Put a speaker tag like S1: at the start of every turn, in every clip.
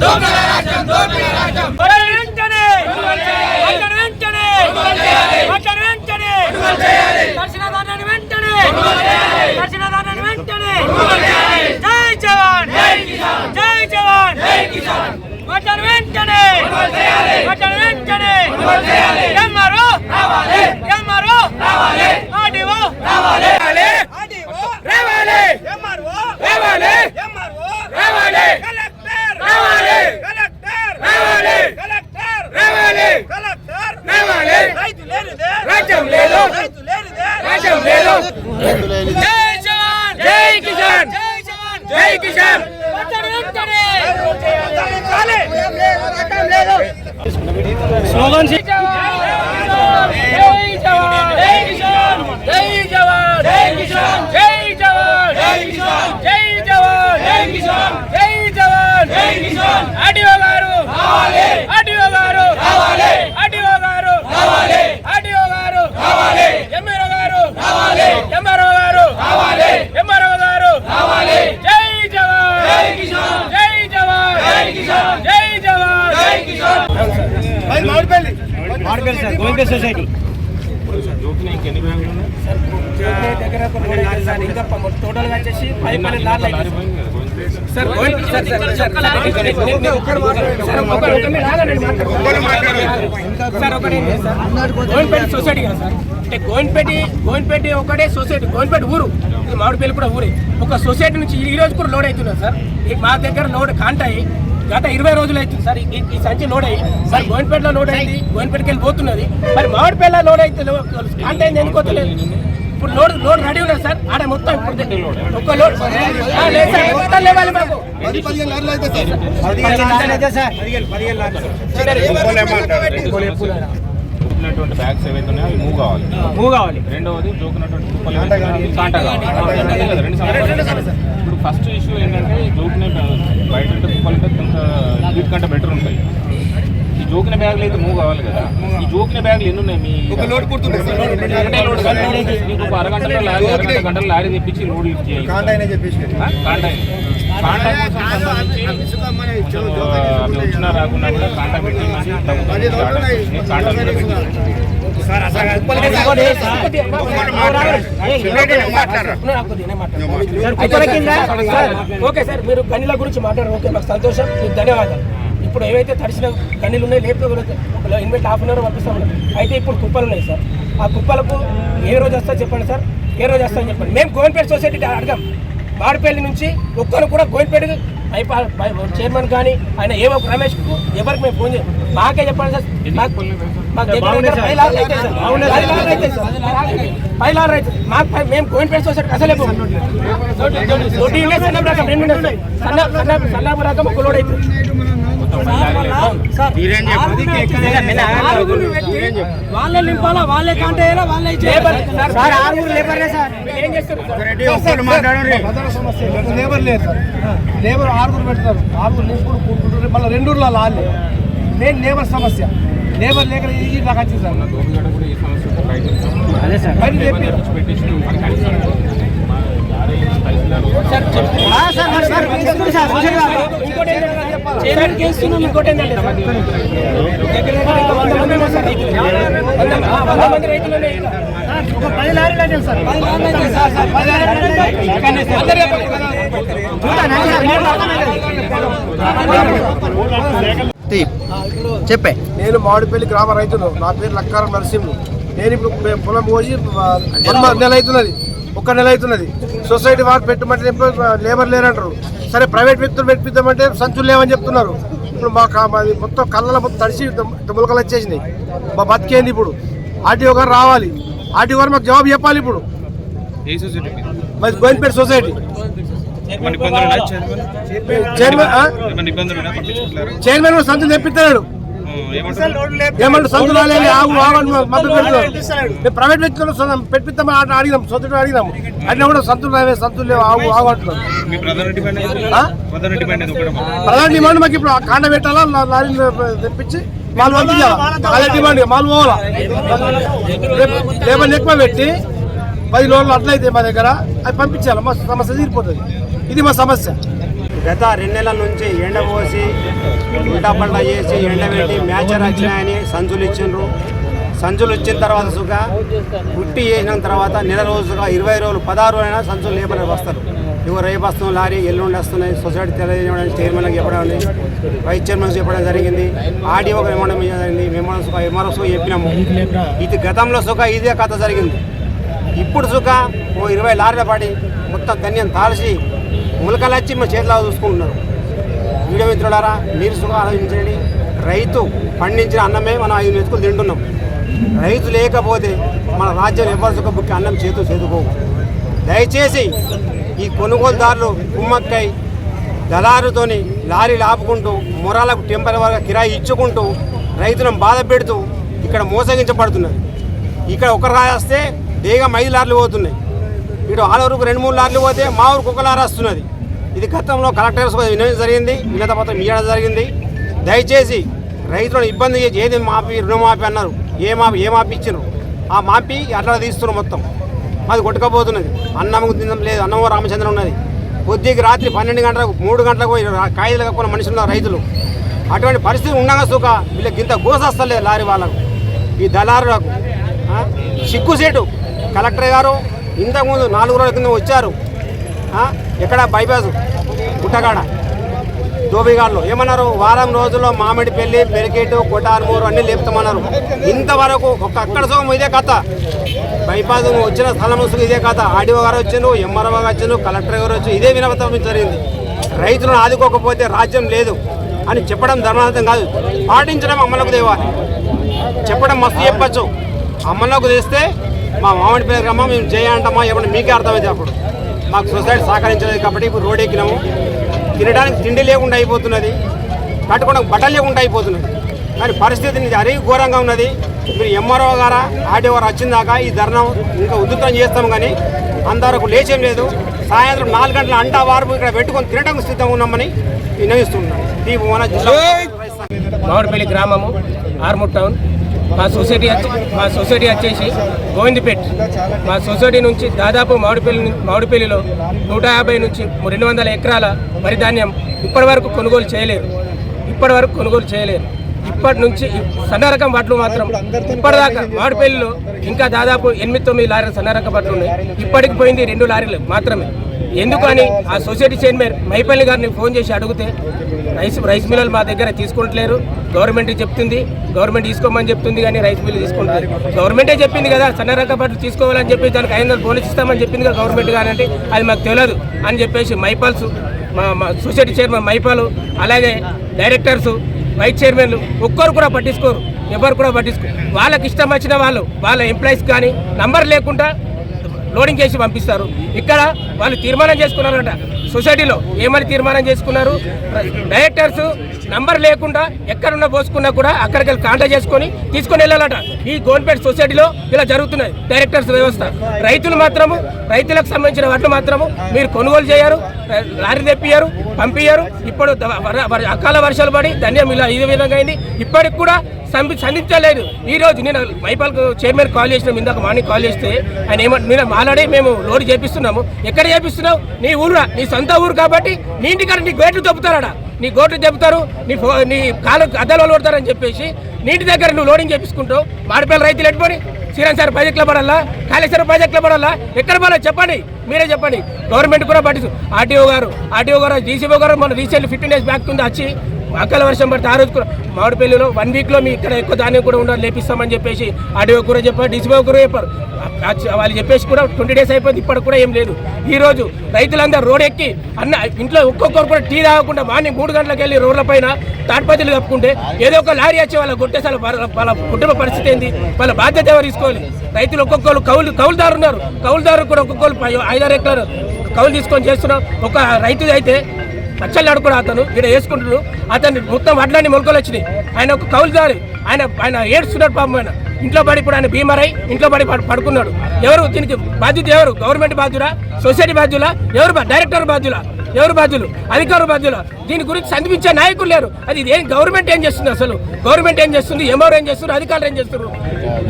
S1: వెంటనే వెంటనే వెంటనే. దర్శన దానాన్ని వెంటనే. దర్శన దానాన్ని వెంటనే. జై జవాన్. జై జవాన్. వెంటనే. వెంటనే ఎంఆర్ఓ ఎంఆర్ఓ ఆర్డీఓ ఆర్డీఓ
S2: రావాలి
S1: ఎంఆర్ఓ
S2: రావాలి
S1: ఎంఆర్ఓ
S2: రావాలి
S1: కలెక్టర్
S2: రావాలి
S1: కలెక్టర్
S2: రావాలి
S1: కలెక్టర్
S2: రావాలి
S1: కలెక్టర్
S2: రావాలి
S1: రైతు లేనిదే
S2: రాజ్యం లేదు
S1: రైతు లేనిదే
S2: రాజ్యం లేదు
S1: జై జవాన్
S2: జై కిసాన్
S1: జై జవాన్
S2: జై కిసాన్
S1: వెంటనే వెంటనే
S2: స్లోగన్
S1: జై జవాన్ జై కిసాన్ జై జవాన్ జై కిసాన్ జై జవాన్ జై కిసాన్ జై జవాన్ జై కిసాన్ జై జవాన్ జై కిసాన్ ఆడియో గారు రావాలి ఆడియో గారు రావాలి ఆడియో గారు రావాలి ఆడియో గారు రావాలి ఎంఆర్ఓ గారు రావాలి ఎంఆర్ఓ గారు రావాలి ఎంఆర్ఓ గారు రావాలి జై జవాన్ జై కిసాన్ జై జవాన్ జై కిసాన్ జై జవాన్ జై కిసాన్
S3: దగ్గర ఒక రోడ్ అయితే సార్ ఇంకా టోటల్గా వచ్చేసి పది పన్నెండు లారీలు అయితే sir Govind sir sir sir sir ఒక సార్ గోవిందపేట సొసైటీ కదా సార్ అంటే గోవిందపేట గోవిందపేట ఒకటే సొసైటీ గోవిందపేట ఊరు మామిడిపల్లి కూడా ఊరే ఒక సొసైటీ నుంచి ఈ రోజు కూడా లోడ్ అవుతున్నారు సార్ మా దగ్గర లోడ్ కాంటాయి గత ఇరవై రోజులు అవుతుంది సార్. ఈ- సంచి లోడ్ అయ్యి. మరి గోవిందపేటలో లోడ్ అయింది. గోవిందపేటకి వెళ్ళి పోతున్నది. మరి మామిడిపల్లి లోడ్ అయితే కాంట అయింది ఎందుకోతలేదు ఇప్పుడు లోడ్ లోడ్ రెడీ ఉన్నది సార్. ఆడ మొత్తం ఇప్పుడు ఒక్క లోడ్. లేదు సార్. మొత్తం లేవాలి మాకు?
S4: జోకున్నటువంటి బ్యాగ్స్ ఏవైతే ఉన్నాయో అవి మూవ్ కావాలి.
S3: మూవ్ కావాలి.
S4: రెండవది జోకున్నటువంటి కుప్పలు కాంట కావాలి. రెండు. ఇప్పుడు ఫస్ట్ ఇష్యూ ఏంటంటే జోకునే బయట ఉంటే కుప్పలు కొంత వీటి కంటే బెటర్ ఉంటాయి. ఈ జోకిన బ్యాగులు అయితే మూవ్ కావాలి కదా. ఈ జోకిన బ్యాగులు ఎన్ని ఉన్నాయి మీ ఒక లోడ్. మీకు ఒక అరగంటలో లారీ అరగంట గంటలో లారీ తెప్పించి లోడ్ లిఫ్ట్ చేయాలి. ఆ? వచ్చినా కూడా పెట్టి పెట్టి
S3: ఓకే సార్ మీరు గనిల గురించి మాట్లాడారు? ఓకే మాకు సంతోషం మీకు ధన్యవాదాలు ఇప్పుడు ఏవైతే తడిసిన గనిలు ఉన్నాయి లేకపోతే ఒక హాఫ్ అన్ అవర్ పంపిస్తాం అయితే ఇప్పుడు కుప్పలు ఉన్నాయి సార్ ఆ కుప్పలకు ఏ రోజు వస్తా చెప్పండి సార్ ఏ రోజు వస్తా చెప్పండి మేము గవర్నమెంట్ సొసైటీ అడగాం మాడిపల్లి నుంచి ఒక్కరు కూడా గోవిందపేట చైర్మన్ కానీ ఆయన ఏవో రమేష్కు ఎవరికి మేము ఫోన్ చేయం. మాకే చెప్పండి సార్. మాకు దగ్గర అయితే మాకు మేము గోవిందపేట సొసైటీ అసలే. దొడ్డి సన్నపు రకం రెండు సన్నపు రకం ఒక లోడ్ అవుతుంది వాళ్ళే నింపాలా? వాళ్ళే కాంట వేయాలా వాళ్ళే చేయాలి సార్ ఆరుగురు లేబర్లే సార్. ఏం చేస్తారు సార్?
S5: ప్రధాన సమస్య లేబర్ లేదు సార్. లేబర్ ఆరుగురు పెడతారు. ఆరుగురు నింపుడు కూడుకుంటారు మళ్ళీ రెండు ఊర్లో లాలి. మెయిన్ లేబర్ సమస్య. లేబర్ లేక ఈ నాకు వచ్చింది సార్.
S3: అదే సార్. ఇంకోటి ఏంటంటే వంద మంది ఒక పది లారీలు సార్ పది లారీలు సార్, సార్, పది లారీలు అందరూ
S5: చెప్పే. నేను మామిడిపల్లి గ్రామ రైతును. నా పేరు లక్కారం నరసింహు. నేను ఇప్పుడు పొలం పోసి నెల అవుతున్నది. ఒక్క నెల అవుతున్నది. సొసైటీ వారు పెట్టమంటే లేబర్ లేరంటారు. సరే ప్రైవేట్ వ్యక్తులు పెట్టిద్దామంటే సంచులు లేవని చెప్తున్నారు. ఇప్పుడు మా మాది మొత్తం కళ్ళలో మొత్తం తడిసి ములకలు వచ్చేసినాయి. మా బతికేంది ఇప్పుడు? ఆర్టీఓ గారు రావాలి. ఆర్టీఓ గారు మాకు జవాబు చెప్పాలి ఇప్పుడు. మాది? గోవిందపేట సొసైటీ.
S4: చైర్మన్?
S5: చైర్మన్ సంతులు తెప్పిస్తున్నాడు
S4: ఏమంటారు?
S5: ఏమంటారు? సంతులు ఆగు ఆగు అని మద్దతు పెడుతున్నాడు మేము ప్రైవేట్ వ్యక్తులు పెట్టిస్తామని అట్లా అడిగినాం సొంత అడిగినాము. అడిగినా కూడా సంతులు రావే సంతులు లేవు ఆగు ఆగు అంటున్నారు.
S4: మీ ప్రధాన డిమాండ్
S5: మాకు? ఇప్పుడు ఆ కాండ పెట్టాలా లా- లారీలు తెప్పించి మాలు పంపించాలా అదే డిమాండ్ మాలు పోవాలా? లేబర్ ఎక్కువ పెట్టి పది రోజులు అట్లయితే మా దగ్గర అవి పంపించాలి మా సమస్య తీరిపోతుంది. ఇది మా సమస్య.
S6: గత రెండు నెలల నుంచి ఎండ పోసి ఉల్టా పల్టా చేసి ఎండబెట్టి మ్యాచర్ వచ్చినాయని సంచులు ఇచ్చిండ్రు. సంచులు ఇచ్చిన తర్వాత సుఖ పుట్టి చేసిన తర్వాత నెల రోజులుగా ఇరవై రోజులు పదహారు రోజులైనా సంచులు లేపలే వస్తారు. ఇవ్వ రేపు వస్తున్నాం లారీ ఎల్లుండి వస్తున్నాయి సొసైటీ తెలియజేయడం చైర్మన్కి చెప్పడం వైస్ చైర్మన్ చెప్పడం జరిగింది. ఆర్డీఓకి ఇవ్వడం జరిగింది. మేము సుఖ ఎంఆర్ఓ సుఖ చెప్పినాము. ఇది గతంలో సుఖ ఇదే కథ జరిగింది. ఇప్పుడు సుఖ ఓ ఇరవై లారీల పడి మొత్తం ధన్యం తాల్చి ములకలు వచ్చి మా చేతిలో చూసుకుంటున్నారు. వీడియో మిత్రులారా మీరు సుఖ ఆలోచించండి. రైతు పండించిన అన్నమే మనం ఐదు మెతుకులు తింటున్నాం. రైతు లేకపోతే మన రాజ్యం ఎవరి సుఖబుక్కి అన్నం చేతు చేతుకోవు దయచేసి ఈ కొనుగోలుదారులు కుమ్మక్కై దళారుతోని లారీలు ఆపుకుంటూ మొరాలకు టెంపరీగా కిరాయి ఇచ్చుకుంటూ రైతులను బాధ పెడుతూ ఇక్కడ మోసగించబడుతున్నారు. ఇక్కడ ఒక రాస్తే బేగం ఐదు లారీలు పోతున్నాయి. ఇటు ఆలూరుకు రెండు మూడు లారీలు పోతే మా ఊరికి ఒక లారీ వస్తున్నది. ఇది గతంలో కలెక్టర్స్ వినడం జరిగింది వినత పత్రం ఇవ్వడం జరిగింది. దయచేసి రైతులను ఇబ్బంది చేసి ఏది మాపి రుణమాఫీ అన్నారు. ఏ మాపి ఏ మాపి ఇచ్చినారు ఆ మాపి అట్లా తీస్తున్నారు మొత్తం. అది కొట్టుకపోతున్నది. అన్నం తినడం లేదు. అన్నం రామచంద్రం ఉన్నది. కొద్దిగా రాత్రి పన్నెండు గంటలకు మూడు గంటలకు పోయి కాయలు కాకుండా మనుషులు ఉన్నారు రైతులు. అటువంటి పరిస్థితి ఉండగా సుఖ. వీళ్ళకి ఇంత గోసస్తలేదు లారీ వాళ్ళకు. ఈ దళారులకు ఆ? సిగ్గుసేటు కలెక్టర్ గారు ఇంతకుముందు నాలుగు రోజుల కింద వచ్చారు. ఇక్కడ ఎక్కడ బైపాస్? గుట్టగాడ. దోబిగాళ్ళు ఏమన్నారు? వారం రోజుల్లో మామిడి పెళ్ళి పెరికేటు కొటార్మూరు అన్ని లేపుతామన్నారు. ఇంతవరకు ఒక అక్కడ సుఖం ఇదే కథ. బైపాస్ వచ్చిన స్థలం సుఖం ఇదే కథ. ఆడిఓ గారు వచ్చిండ్రు ఎంఆర్ఓ గారు వచ్చిండ్రు కలెక్టర్ గారు వచ్చి ఇదే వినవతం జరిగింది. రైతులను ఆదుకోకపోతే రాజ్యం లేదు అని చెప్పడం ధర్మార్థం కాదు. పాటించడం అమ్మలకు దేవాలి చెప్పడం మస్తు చెప్పచ్చు. అమ్మలోకి తెస్తే మా మామిడి పేరు గ్రామం మేము చేయంటామా ఏమన్నా మీకే అర్థమైతే అప్పుడు. మాకు సొసైటీ సహకరించలేదు కాబట్టి ఇప్పుడు రోడ్ ఎక్కినాము. తినడానికి తిండి లేకుండా అయిపోతున్నది. కట్టుకోవడానికి బట్టలు లేకుండా అయిపోతున్నది. కానీ పరిస్థితి ఇది అరీ ఘోరంగా ఉన్నది. మీరు ఎంఆర్ఓ గారా ఆర్డీఓ గారు వచ్చిందాకా ఈ ధర్నా ఇంకా ఉధృతం చేస్తాం కానీ అంతవరకు లేచేం లేదు. సాయంత్రం నాలుగు గంటల అంటా వారు ఇక్కడ పెట్టుకొని తినడానికి సిద్ధంగా ఉన్నామని వినవిస్తున్నాను దీపు మన జిల్లా
S3: మామిడిపల్లి గ్రామము ఆర్మూర్ టౌన్. మా సొసైటీ మా సొసైటీ వచ్చేసి గోవిందపేట్. మా సొసైటీ నుంచి దాదాపు మామిడిపల్లి మామిడిపల్లిలో నూట యాభై నుంచి రెండు వందల ఎకరాల వరి ధాన్యం ఇప్పటి వరకు కొనుగోలు చేయలేరు ఇప్పటివరకు కొనుగోలు చేయలేరు ఇప్పటి నుంచి సన్న రకం వడ్లు మాత్రం ఇప్పటిదాకా మామిడిపల్లిలో ఇంకా దాదాపు ఎనిమిది తొమ్మిది లారీలు సన్నరకం బట్టలు వడ్లు ఉన్నాయి. ఇప్పటికి పోయింది రెండు లారీలు మాత్రమే. ఎందుకని ఆ సొసైటీ చైర్మన్ మైపల్లి గారిని ఫోన్ చేసి అడిగితే రైస్ రైస్ మిల్లులు మా దగ్గర తీసుకుంటలేరు. గవర్నమెంట్ చెప్తుంది. గవర్నమెంట్ తీసుకోమని చెప్తుంది కానీ రైస్ మిల్లు తీసుకుంటారు గవర్నమెంటే చెప్పింది కదా సన్న రక బట్టలు తీసుకోవాలని చెప్పి దానికి ఐదు వందలు బోనస్ ఇస్తామని చెప్పింది కదా గవర్నమెంట్ కానంటే అది మాకు తెలియదు అని చెప్పేసి మైపాల్స్ మా సొసైటీ చైర్మన్ మైపాలు అలాగే డైరెక్టర్స్ వైస్ చైర్మన్లు ఒక్కరు కూడా పట్టించుకోరు. ఎవరు కూడా పట్టించుకోరు వాళ్ళకి ఇష్టం వచ్చిన వాళ్ళు వాళ్ళ ఎంప్లాయీస్ కానీ నంబర్ లేకుండా లోడింగ్ చేసి పంపిస్తారు. ఇక్కడ వాళ్ళు తీర్మానం చేసుకున్నారంట. సొసైటీలో ఏమని తీర్మానం చేసుకున్నారు? డైరెక్టర్స్ నంబర్ లేకుండా ఎక్కడున్న పోసుకున్నా కూడా అక్కడికి వెళ్ళి కాంటాక్ట్ చేసుకొని తీసుకొని వెళ్ళాలట. ఈ గవర్నమెంట్ సొసైటీలో ఇలా జరుగుతున్నది డైరెక్టర్స్ వ్యవస్థ. రైతులు మాత్రము రైతులకు సంబంధించిన వాటిని మాత్రము మీరు కొనుగోలు చేయరు లారీ తెప్పియారు పంపించారు ఇప్పుడు వర- అకాల వర్షాలు పడి ధన్యం ఇలా ఈ విధంగా అయింది. ఇప్పటికి కూడా సంధించలేదు. ఈ రోజు నేను మైపాల్ చైర్మన్ కాల్ చేసిన ఇందాక మార్నింగ్ కాల్ చేస్తే. ఆయన ఏమంటే మీరు ఆల్రెడీ మేము లోడ్ చేపిస్తున్నాము. ఎక్కడ చేపిస్తున్నావు? నీ ఊరురా నీ సొంత ఊరు కాబట్టి నీ ఇంటికాడ నీ గేట్లు చెబుతారా నీ గోట్లు చెబుతారు నీ ఫో నీ కాలు అద్దాలు కొడతారని చెప్పేసి నీటి దగ్గర నువ్వు లోడింగ్ చేపించుకుంటావు. మాడిపల్లి రైతులు ఎట్టుకొని? శ్రీరామ్ సార్ ప్రాజెక్టులో పడాలా? కాళేశ్వరం ప్రాజెక్టులో పడాలా? ఎక్కడ పడాలి చెప్పండి. మీరే చెప్పండి. గవర్నమెంట్ కూడా పట్టించు ఆర్టీఓ గారు ఆర్టీఓ గారు డీసీఓ గారు మన రీసెంట్ ఫిఫ్టీన్ డేస్ బ్యాక్ కింద వచ్చి అకాల వర్షం పడితే ఆ రోజు కూడా మామిడిపల్లిలో వన్ వీక్లో మీ ఇక్కడ ఎక్కువ ధాన్యం కూడా ఉండాలి లేపిస్తామని చెప్పేసి ఆర్డీఓ కూర చెప్పారు డీసీఓ కూర చెప్పారు. వాళ్ళు చెప్పేసి కూడా ట్వంటీ డేస్ అయిపోయింది ఇప్పటికి కూడా ఏం లేదు. ఈ రోజు రైతులందరూ రోడ్ ఎక్కి అన్న ఇంట్లో ఒక్కొక్కరు కూడా టీ తాగకుండా మార్నింగ్ మూడు గంటలకు వెళ్ళి రోడ్ల పైన తాటిపత్రులు కప్పుకుంటే ఏదో ఒక లారీ వచ్చి వాళ్ళ కొట్టేసి వాళ్ళ కుటుంబ పరిస్థితి ఏంది? వాళ్ళ బాధ్యత ఎవరు తీసుకోవాలి? రైతులు ఒక్కొక్కరు కౌలు కౌలుదారు ఉన్నారు కౌలుదారు కూడా ఒక్కొక్కరు పై- ఐదారు ఎకరాలు కౌలు తీసుకొని చేస్తున్నాం ఒక రైతు అయితే పచ్చళ్ళు అడుగుడు అతను ఇక్కడ వేసుకుంటున్నాడు. అతను మొత్తం వడ్లన్నీ మొలకలు వచ్చినాయి. ఆయన ఒక కౌలుదారి ఆయన ఆయన ఏడుస్తున్నాడు పాపం ఆయన. ఇంట్లో పడి ఇప్పుడు ఆయన బీమారై ఇంట్లో పడి పడుకున్నాడు. ఎవరు దీనికి బాధ్యత ఎవరు? గవర్నమెంట్ బాధ్యులా? సొసైటీ బాధ్యులా? ఎవరు బా- డైరెక్టర్ బాధ్యులా? ఎవరు బాధ్యులు? అధికారుల బాధ్యుల? దీని గురించి సంధించే నాయకులు లేరు. అది ఏం గవర్నమెంట్ ఏం చేస్తుంది అసలు? గవర్నమెంట్ ఏం చేస్తుంది? ఎంఆర్ ఏం చేస్తున్నారు? అధికారులు ఏం చేస్తున్నారు?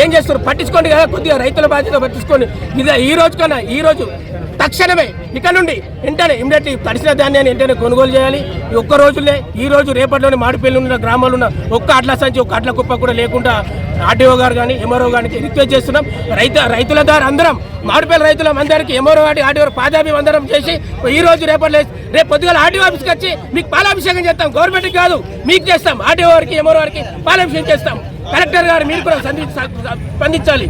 S3: ఏం చేస్తారు పట్టించుకోండి కదా కొద్దిగా రైతుల బాధ్యత పట్టించుకోండి ఇది ఈ రోజు కన్నా ఈ రోజు తక్షణమే ఇక్కడ నుండి వెంటనే ఇమ్మీడియట్లీ తడిసిన ధాన్యాన్ని వెంటనే కొనుగోలు చేయాలి. ఈ ఒక్క రోజులే ఈ రోజు రేపటిలోనే మాడిపల్లి ఉన్న గ్రామాలు ఉన్న ఒక్క అట్ల సంచి ఒక్క అట్ల కుప్ప కూడా లేకుండా ఆర్డీఓ గారు కానీ ఎంఆర్ఓ గారికి రిక్వెస్ట్ చేస్తున్నాం. రైతు రైతుల ద్వారా అందరం మాడిపల్లి రైతుల అందరికీ ఎంఆర్ఓ గారి ఆర్డీఓ పాదాభి అందరం చేసి ఈ రోజు రేపటి రేపు పొద్దుగాల ఆర్డీఓ ఆఫీస్కి వచ్చి మీకు పాలాభిషేకం చేస్తాం. గవర్నమెంట్ కాదు మీకు చేస్తాం. ఆర్టీఓ వారికి ఎంఆర్ఓ వారికి పాలాభిషేకం చేస్తాం. కలెక్టర్ గారు మీరు కూడా స్పందించాలి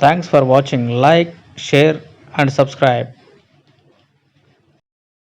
S7: thanks for watching like share, and subscribe.